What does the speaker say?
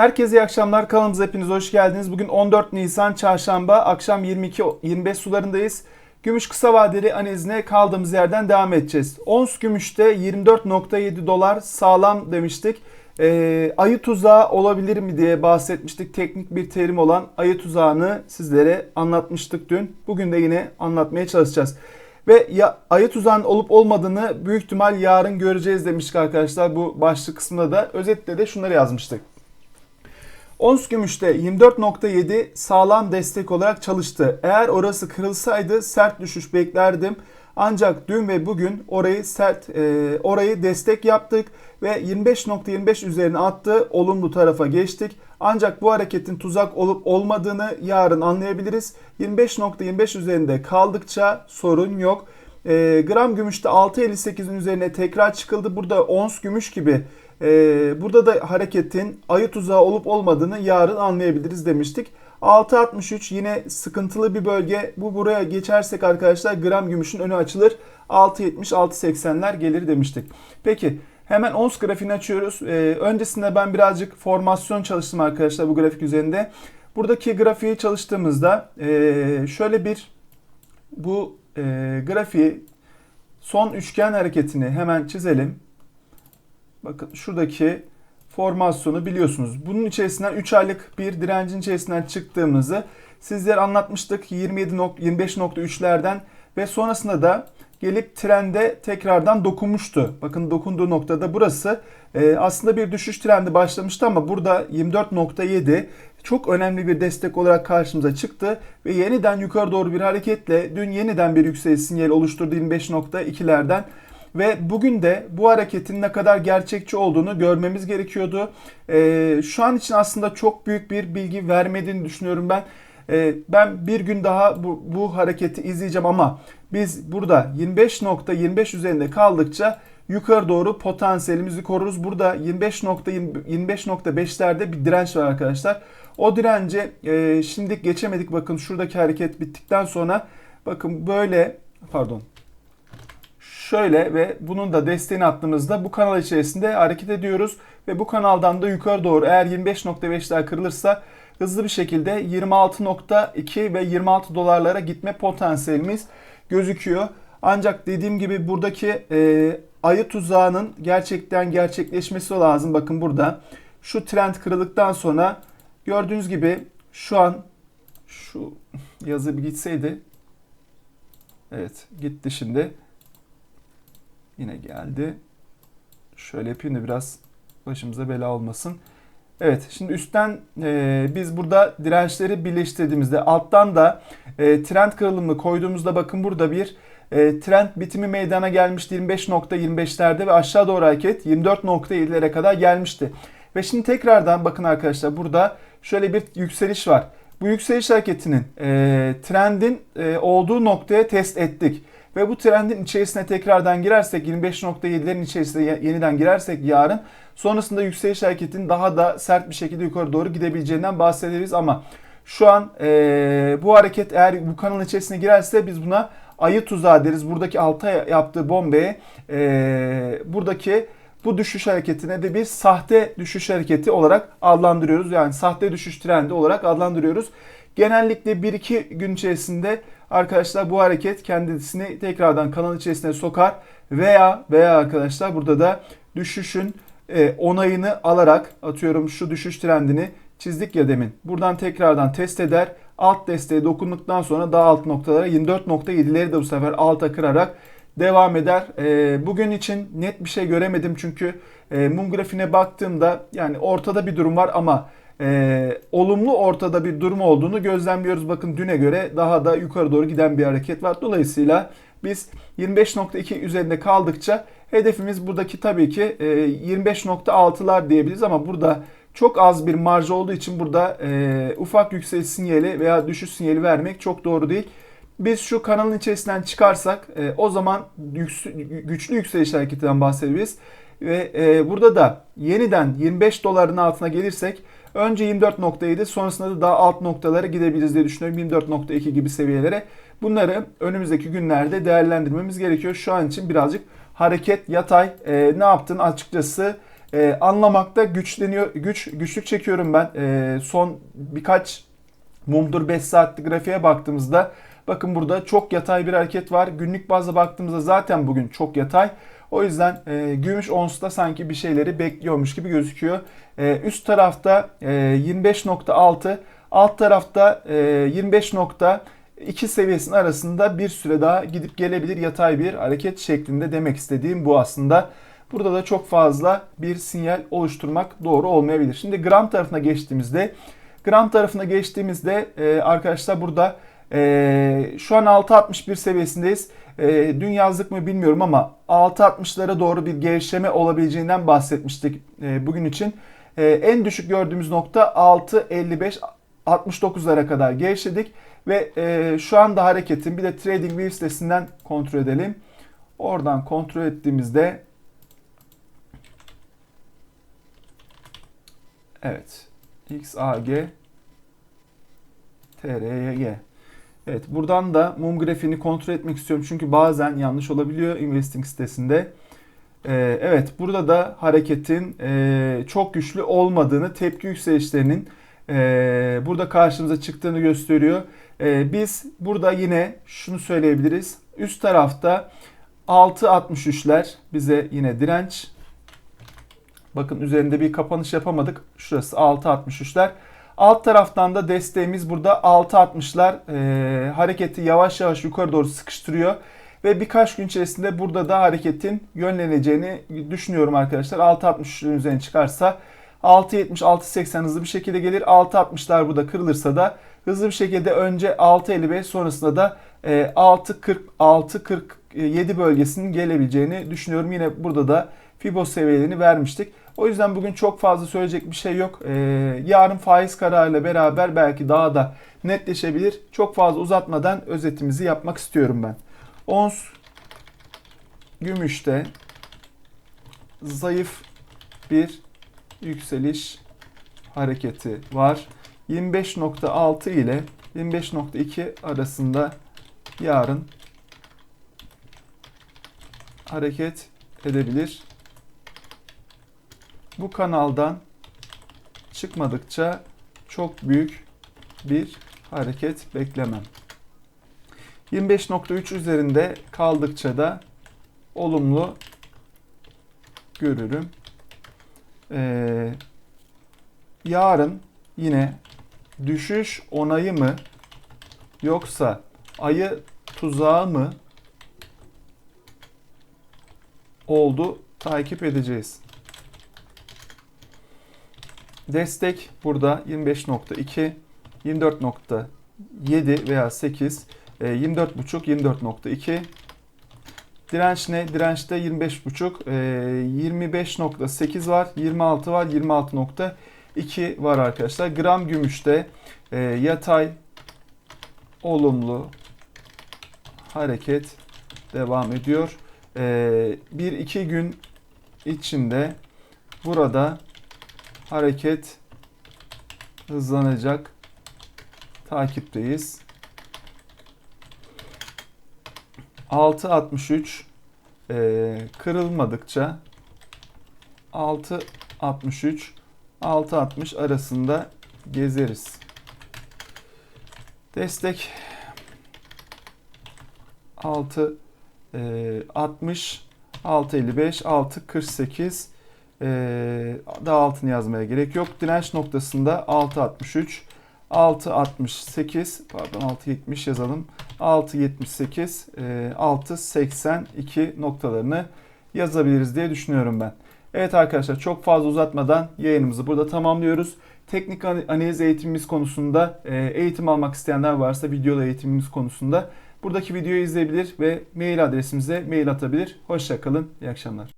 Herkese iyi akşamlar. Kanalımıza hepiniz hoş geldiniz. Bugün 14 Nisan Çarşamba akşam 22-25 sularındayız. Gümüş kısa vadeli analizine kaldığımız yerden devam edeceğiz. Ons gümüşte 24.7 dolar sağlam demiştik. Ee, ayı tuzağı olabilir mi diye bahsetmiştik. Teknik bir terim olan ayı tuzağını sizlere anlatmıştık dün. Bugün de yine anlatmaya çalışacağız. Ve ya ayı tuzağın olup olmadığını büyük ihtimal yarın göreceğiz demiştik arkadaşlar. Bu başlık kısmında da özetle de şunları yazmıştık. Ons gümüşte 24.7 sağlam destek olarak çalıştı. Eğer orası kırılsaydı sert düşüş beklerdim. Ancak dün ve bugün orayı sert e, orayı destek yaptık ve 25.25 üzerine attı. Olumlu tarafa geçtik. Ancak bu hareketin tuzak olup olmadığını yarın anlayabiliriz. 25.25 üzerinde kaldıkça sorun yok. E, gram gümüşte 6.58'in üzerine tekrar çıkıldı. Burada ons gümüş gibi ee, burada da hareketin ayı tuzağı olup olmadığını yarın anlayabiliriz demiştik. 6.63 yine sıkıntılı bir bölge. Bu buraya geçersek arkadaşlar gram gümüşün önü açılır. 6.70 6.80'ler gelir demiştik. Peki hemen ons grafiğini açıyoruz. Ee, öncesinde ben birazcık formasyon çalıştım arkadaşlar bu grafik üzerinde. Buradaki grafiği çalıştığımızda e, şöyle bir bu e, grafiği son üçgen hareketini hemen çizelim. Bakın şuradaki formasyonu biliyorsunuz. Bunun içerisinden 3 aylık bir direncin içerisinden çıktığımızı sizlere anlatmıştık 27 25.3'lerden ve sonrasında da gelip trende tekrardan dokunmuştu. Bakın dokunduğu noktada burası e, aslında bir düşüş trendi başlamıştı ama burada 24.7 çok önemli bir destek olarak karşımıza çıktı ve yeniden yukarı doğru bir hareketle dün yeniden bir yükseliş sinyali oluşturdu 25.2'lerden ve bugün de bu hareketin ne kadar gerçekçi olduğunu görmemiz gerekiyordu. Ee, şu an için aslında çok büyük bir bilgi vermediğini düşünüyorum ben. Ee, ben bir gün daha bu, bu hareketi izleyeceğim ama biz burada 25.25 üzerinde kaldıkça yukarı doğru potansiyelimizi koruruz. Burada 25.25.5'lerde bir direnç var arkadaşlar. O dirence e, şimdi geçemedik. Bakın şuradaki hareket bittikten sonra bakın böyle pardon şöyle ve bunun da desteğini attığımızda bu kanal içerisinde hareket ediyoruz. Ve bu kanaldan da yukarı doğru eğer 25.5'ler kırılırsa hızlı bir şekilde 26.2 ve 26 dolarlara gitme potansiyelimiz gözüküyor. Ancak dediğim gibi buradaki e, ayı tuzağının gerçekten gerçekleşmesi lazım. Bakın burada şu trend kırıldıktan sonra gördüğünüz gibi şu an şu yazı bir gitseydi. Evet gitti şimdi. Yine geldi. Şöyle yapayım da biraz başımıza bela olmasın. Evet şimdi üstten e, biz burada dirençleri birleştirdiğimizde alttan da e, trend kırılımını koyduğumuzda bakın burada bir e, trend bitimi meydana gelmişti 25.25'lerde ve aşağı doğru hareket 24.7'lere kadar gelmişti. Ve şimdi tekrardan bakın arkadaşlar burada şöyle bir yükseliş var. Bu yükseliş hareketinin e, trendin e, olduğu noktaya test ettik. Ve bu trendin içerisine tekrardan girersek 25.7'lerin içerisine yeniden girersek yarın sonrasında yükseliş hareketinin daha da sert bir şekilde yukarı doğru gidebileceğinden bahsederiz ama şu an e, bu hareket eğer bu kanalın içerisine girerse biz buna ayı tuzağı deriz. Buradaki alta yaptığı bombeye e, buradaki bu düşüş hareketine de bir sahte düşüş hareketi olarak adlandırıyoruz. Yani sahte düşüş trendi olarak adlandırıyoruz. Genellikle 1-2 gün içerisinde arkadaşlar bu hareket kendisini tekrardan kanal içerisine sokar veya veya arkadaşlar burada da düşüşün e, onayını alarak atıyorum şu düşüş trendini çizdik ya demin. Buradan tekrardan test eder. Alt desteğe dokunduktan sonra daha alt noktalara 24.7'leri de bu sefer alta kırarak devam eder. E, bugün için net bir şey göremedim çünkü e, mum grafiğine baktığımda yani ortada bir durum var ama e, olumlu ortada bir durum olduğunu gözlemliyoruz. Bakın düne göre daha da yukarı doğru giden bir hareket var. Dolayısıyla biz 25.2 üzerinde kaldıkça hedefimiz buradaki tabii ki e, 25.6'lar diyebiliriz ama burada çok az bir marj olduğu için burada e, ufak yükseliş sinyali veya düşüş sinyali vermek çok doğru değil. Biz şu kanalın içerisinden çıkarsak e, o zaman güçlü yükseliş hareketinden bahsedebiliriz. Ve e, burada da yeniden 25 doların altına gelirsek Önce 24.7 sonrasında da daha alt noktalara gidebiliriz diye düşünüyorum. 24.2 gibi seviyelere. Bunları önümüzdeki günlerde değerlendirmemiz gerekiyor. Şu an için birazcık hareket yatay e, ne yaptın açıkçası e, anlamakta güçleniyor, güç güçlük çekiyorum ben. E, son birkaç mumdur 5 saatlik grafiğe baktığımızda bakın burada çok yatay bir hareket var. Günlük bazda baktığımızda zaten bugün çok yatay. O yüzden e, gümüş onsta sanki bir şeyleri bekliyormuş gibi gözüküyor. E, üst tarafta e, 25.6, alt tarafta e, 25.2 seviyesinin arasında bir süre daha gidip gelebilir yatay bir hareket şeklinde demek istediğim bu aslında. Burada da çok fazla bir sinyal oluşturmak doğru olmayabilir. Şimdi gram tarafına geçtiğimizde gram tarafına geçtiğimizde e, arkadaşlar burada e, şu an 6.61 seviyesindeyiz. E, dün yazdık mı bilmiyorum ama 6.60'lara doğru bir gevşeme olabileceğinden bahsetmiştik e, bugün için. E, en düşük gördüğümüz nokta 6.55 69'lara kadar gevşedik ve e, şu anda hareketin bir de TradingView sitesinden kontrol edelim. Oradan kontrol ettiğimizde Evet. XAG TRYG. Evet buradan da mum grafiğini kontrol etmek istiyorum. Çünkü bazen yanlış olabiliyor investing sitesinde. Ee, evet burada da hareketin e, çok güçlü olmadığını, tepki yükselişlerinin e, burada karşımıza çıktığını gösteriyor. E, biz burada yine şunu söyleyebiliriz. Üst tarafta 6.63'ler bize yine direnç Bakın üzerinde bir kapanış yapamadık. Şurası 6.63'ler. Alt taraftan da desteğimiz burada 6.60'lar e, hareketi yavaş yavaş yukarı doğru sıkıştırıyor. Ve birkaç gün içerisinde burada da hareketin yönleneceğini düşünüyorum arkadaşlar. 6.63'ün üzerine çıkarsa 6.70-6.80 hızlı bir şekilde gelir. 6.60'lar burada kırılırsa da hızlı bir şekilde önce 6.55 sonrasında da 6.40-6.47 bölgesinin gelebileceğini düşünüyorum. Yine burada da Fibo seviyelerini vermiştik. O yüzden bugün çok fazla söyleyecek bir şey yok. Ee, yarın faiz kararıyla beraber belki daha da netleşebilir. Çok fazla uzatmadan özetimizi yapmak istiyorum ben. Ons gümüşte zayıf bir yükseliş hareketi var. 25.6 ile 25.2 arasında yarın hareket edebilir bu kanaldan çıkmadıkça çok büyük bir hareket beklemem. 25.3 üzerinde kaldıkça da olumlu görürüm. Ee, yarın yine düşüş onayı mı yoksa ayı tuzağı mı oldu takip edeceğiz. Destek burada 25.2, 24.7 veya 8, 24.5, 24.2. Direnç ne? Dirençte 25.5, 25.8 var, 26 var, 26.2 var arkadaşlar. Gram gümüşte e, yatay olumlu hareket devam ediyor. 1-2 e, gün içinde burada hareket hızlanacak. Takipteyiz. 6.63 e, kırılmadıkça 6.63 6.60 arasında gezeriz. Destek 6 e, 60 6.55 6.48 ee, daha altını yazmaya gerek yok. Direnç noktasında 6.63, 6.68 pardon 6.70 yazalım. 6.78, 6.82 e, noktalarını yazabiliriz diye düşünüyorum ben. Evet arkadaşlar çok fazla uzatmadan yayınımızı burada tamamlıyoruz. Teknik analiz eğitimimiz konusunda e, eğitim almak isteyenler varsa videolu eğitimimiz konusunda buradaki videoyu izleyebilir ve mail adresimize mail atabilir. Hoşçakalın, iyi akşamlar.